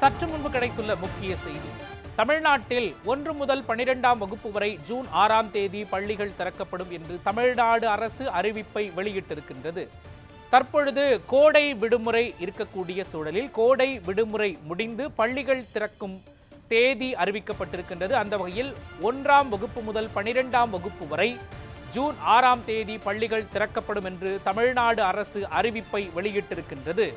சற்று முன்பு கிடைத்துள்ள முக்கிய செய்தி. தமிழ்நாட்டில் ஒன்று முதல் பனிரெண்டாம் வகுப்பு வரை ஜூன் ஆறாம் தேதி பள்ளிகள் திறக்கப்படும் என்று தமிழ்நாடு அரசு அறிவிப்பை வெளியிட்டிருக்கின்றது. தற்பொழுது கோடை விடுமுறை இருக்கக்கூடிய சூழலில் கோடை விடுமுறை முடிந்து பள்ளிகள் திறக்கும் தேதி அறிவிக்கப்பட்டிருக்கின்றது. அந்த வகையில் ஒன்றாம் வகுப்பு முதல் பனிரெண்டாம் வகுப்பு வரை ஜூன் ஆறாம் தேதி பள்ளிகள் திறக்கப்படும் என்று தமிழ்நாடு அரசு அறிவிப்பை வெளியிட்டிருக்கின்றது.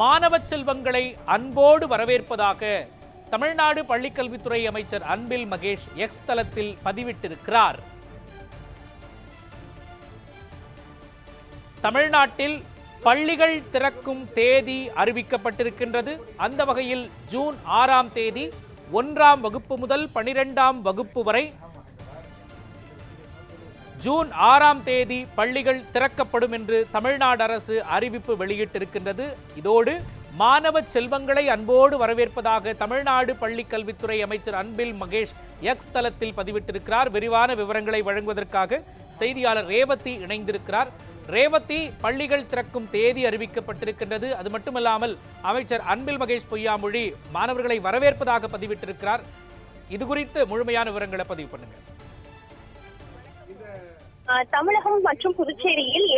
மாணவ செல்வங்களை அன்போடு வரவேற்பதாக தமிழ்நாடு பள்ளிக்கல்வித்துறை அமைச்சர் அன்பில் மகேஷ் எக்ஸ் தளத்தில் பதிவிட்டிருக்கிறார். தமிழ்நாட்டில் பள்ளிகள் திறக்கும் தேதி அறிவிக்கப்பட்டிருக்கின்றது. அந்த வகையில் ஜூன் ஆறாம் தேதி ஒன்றாம் வகுப்பு முதல் பனிரெண்டாம் வகுப்பு வரை ஜூன் ஆறாம் தேதி பள்ளிகள் திறக்கப்படும் என்று தமிழ்நாடு அரசு அறிவிப்பு வெளியிட்டிருக்கின்றது. இதோடு மாணவ செல்வங்களை அன்போடு வரவேற்பதாக தமிழ்நாடு பள்ளிக் கல்வித்துறை அமைச்சர் அன்பில் மகேஷ் எக்ஸ் தளத்தில் பதிவிட்டிருக்கிறார். விரிவான விவரங்களை வழங்குவதற்காக செய்தியாளர் ரேவதி இணைந்திருக்கிறார். ரேவதி பள்ளிகள் திறக்கும் தேதி அறிவிக்கப்பட்டிருக்கின்றது. அது மட்டுமல்லாமல் அமைச்சர் அன்பில் மகேஷ் பொய்யாமொழி மாணவர்களை வரவேற்பதாக பதிவிட்டிருக்கிறார். இது குறித்து முழுமையான விவரங்களை பதிவு பண்ணுங்கள். தமிழகம் மற்றும் புதுச்சேரியில்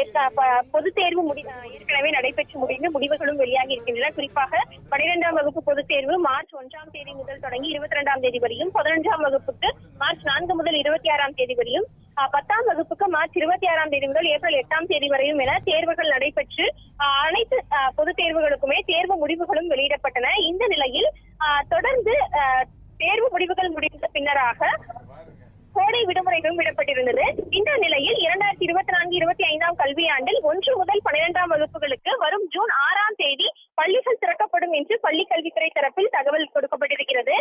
பொது தேர்வு முடி ஏற்கனவே நடைபெற்று முடிந்து முடிவுகளும் வெளியாகி இருக்கின்றன. குறிப்பாக பனிரெண்டாம் வகுப்பு பொதுத் தேர்வு மார்ச் ஒன்றாம் தேதி முதல் தொடங்கி இருபத்தி ரெண்டாம் தேதி வரையும் பதினொன்றாம் வகுப்புக்கு மார்ச் நான்கு முதல் இருபத்தி ஆறாம் தேதி வரையும் பத்தாம் வகுப்புக்கு மார்ச் இருபத்தி ஆறாம் தேதி முதல் ஏப்ரல் எட்டாம் தேதி வரையும் என தேர்வுகள் நடைபெற்று ஆஹ் அனைத்து பொதுத் தேர்வுகளுக்குமே தேர்வு முடிவுகளும் வெளியிடப்பட்டன. இந்த நிலையில் ஆஹ் தொடர்ந்து ஆஹ் தேர்வு முடிவுகள் முடிந்த பின்னராக கோடை விடுமுறைகளும் விடப்பட்டிருந்தது. இந்த நிலை இரண்டாயிரத்தி இருபத்தி நான்கு இருபத்தி ஐந்தாம் கல்வியாண்டில் ஒன்று முதல் பன்னிரெண்டாம் வகுப்புகளுக்கு வரும் ஜூன் ஆறாம் தேதி பள்ளிகள் திறக்கப்படும் என்று பள்ளி கல்வித்துறை தரப்பில் தகவல் கொடுக்கப்பட்டிருக்கிறது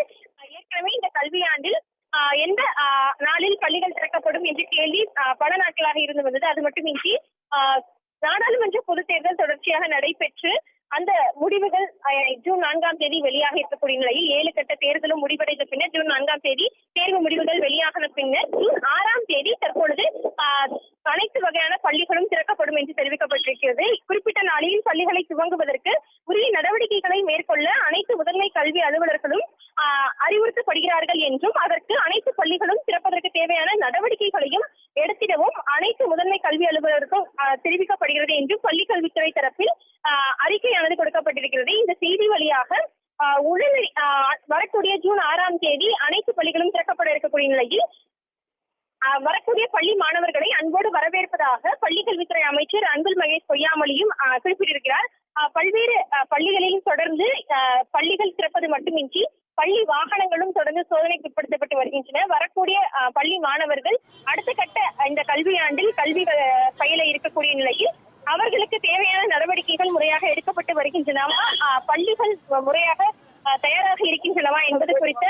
ஏற்கனவே இந்த கல்வியாண்டில் ஆஹ் எந்த ஆஹ் நாளில் பள்ளிகள் திறக்கப்படும் என்ற கேள்வி ஆஹ் பல நாட்களாக இருந்து வந்தது அது மட்டுமின்றி ஆஹ் நாடாளுமன்ற பொதுத் தேர்தல் தொடர்ச்சியாக நடைபெற்று அந்த முடிவுகள் ஜூன் நான்காம் தேதி வெளியாக இருக்கக்கூடிய நிலையில் ஏழு கட்ட தேர்தலும் முடிவடைந்த பின்னர் ஜூன் நான்காம் தேதி தேர்வு முடிவுகள் வெளியாகின பின்னர் ஜூன் ஆறாம் தேதி தற்பொழுது அனைத்து வகையான பள்ளிகளும் திறக்கப்படும் என்று தெரிவிக்கப்பட்டிருக்கிறது. குறிப்பிட்ட நாளில் பள்ளிகளை துவங்குவதற்கு உரிய நடவடிக்கைகளை மேற்கொள்ள அனைத்து முதன்மை கல்வி அலுவலர்களும் அறிவுறுத்தப்படுகிறார்கள் என்றும் அதற்கு அனைத்து பள்ளிகளும் திறப்பதற்கு தேவையான நடவடிக்கைகளையும் எடுத்திடவும் அனைத்து முதன்மை கல்வி அலுவலருக்கும் ஆஹ், தெரிவிக்கப்படுகிறது என்றும் பள்ளி கல்வித்துறை தரப்பில் ஆஹ், அறிக்கையானது கொடுக்கப்பட்டிருக்கிறது இந்த செய்தி வழியாக ஆஹ், உடனடி ஆஹ், வரக்கூடிய ஜூன் ஆறாம் தேதி அனைத்து பள்ளிகளும் திறக்கப்பட இருக்கக்கூடிய நிலையில் ஆஹ், வரக்கூடிய பள்ளி மாணவர்களை அன்போடு வரவேற்பதாக பள்ளி கல்வித்துறை அமைச்சர் அன்பில் மகேஷ் பொய்யாமொழியும் குறிப்பிட்டிருக்கிறார். பல்வேறு பள்ளிகளிலும் தொடர்ந்து பள்ளிகள் திறப்பது மட்டுமின்றி பள்ளி வாகனங்களும் தொடர்ந்து சோதனைக்கு உட்படுத்தப்பட்டு வருகின்றன. வரக்கூடிய பள்ளி மாணவர்கள் அடுத்த கட்ட இந்த கல்வியாண்டில் கல்வி பயில இருக்கக்கூடிய நிலையில் அவர்களுக்கு தேவையான நடவடிக்கைகள் முறையாக எடுக்கப்பட்டு வருகின்றனவா பள்ளிகள் முறையாக தயாராக இருக்கின்றனவா என்பது குறித்த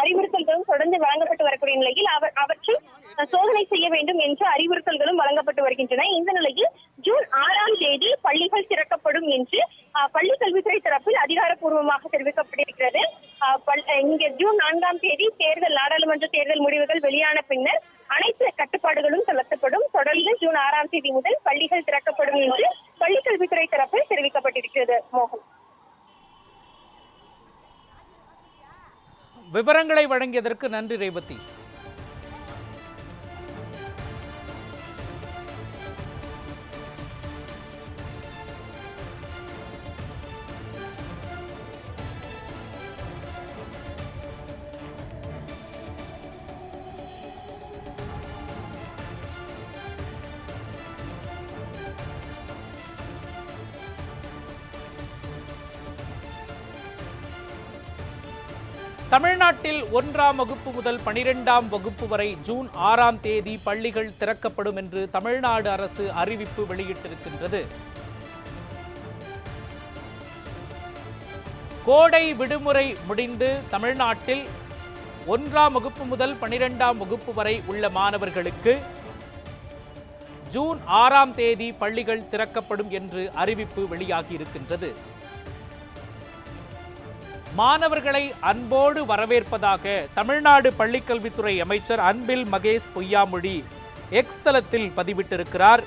அறிவுறுத்தல்களும் தொடர்ந்து வழங்கப்பட்டு வரக்கூடிய நிலையில் அவர் அவற்றில் வேண்டும் என்று அறிவுறுத்தல்களும் வழங்கப்பட்டு வருகின்றன. இந்த நிலையில் ஜூன் ஆறாம் தேதி பள்ளிகள் திறக்கப்படும் என்று பள்ளி கல்வித்துறை தரப்பில் அதிகாரப்பூர்வமாக தெரிவிக்கப்பட்டிருக்கிறது. ஆஹ், ஜூன் நான்காம் தேதி தேர்தல் நாடாளுமன்ற தேர்தல் முடிவுகள் வெளியான பின்னர் அனைத்து கட்டுப்பாடுகளும் தளர்த்தப்படும் தொடர்ந்து ஜூன் ஆறாம் தேதி முதல் பள்ளிகள் திறக்கப்படும் என்று பள்ளி கல்வித்துறை தரப்பில் தெரிவிக்கப்பட்டிருக்கிறது. மோகன். விவரங்களை வழங்கியதற்கு நன்றி ரேவதி. தமிழ்நாட்டில் ஒன்றாம் வகுப்பு முதல் பனிரெண்டாம் வகுப்பு வரை ஜூன் ஆறாம் தேதி பள்ளிகள் திறக்கப்படும் என்று தமிழ்நாடு அரசு அறிவிப்பு வெளியிட்டிருக்கின்றது. கோடை விடுமுறை முடிந்து தமிழ்நாட்டில் ஒன்றாம் வகுப்பு முதல் பனிரெண்டாம் வகுப்பு வரை உள்ள மாணவர்களுக்கு ஜூன் ஆறாம் தேதி பள்ளிகள் திறக்கப்படும் என்று அறிவிப்பு வெளியாகி இருக்கின்றது மாணவர்களை அன்போடு வரவேற்பதாக தமிழ்நாடு பள்ளிக்கல்வித்துறை அமைச்சர் அன்பில் மகேஷ் பொய்யாமொழி எக்ஸ் தளத்தில் பதிவிட்டிருக்கிறார்.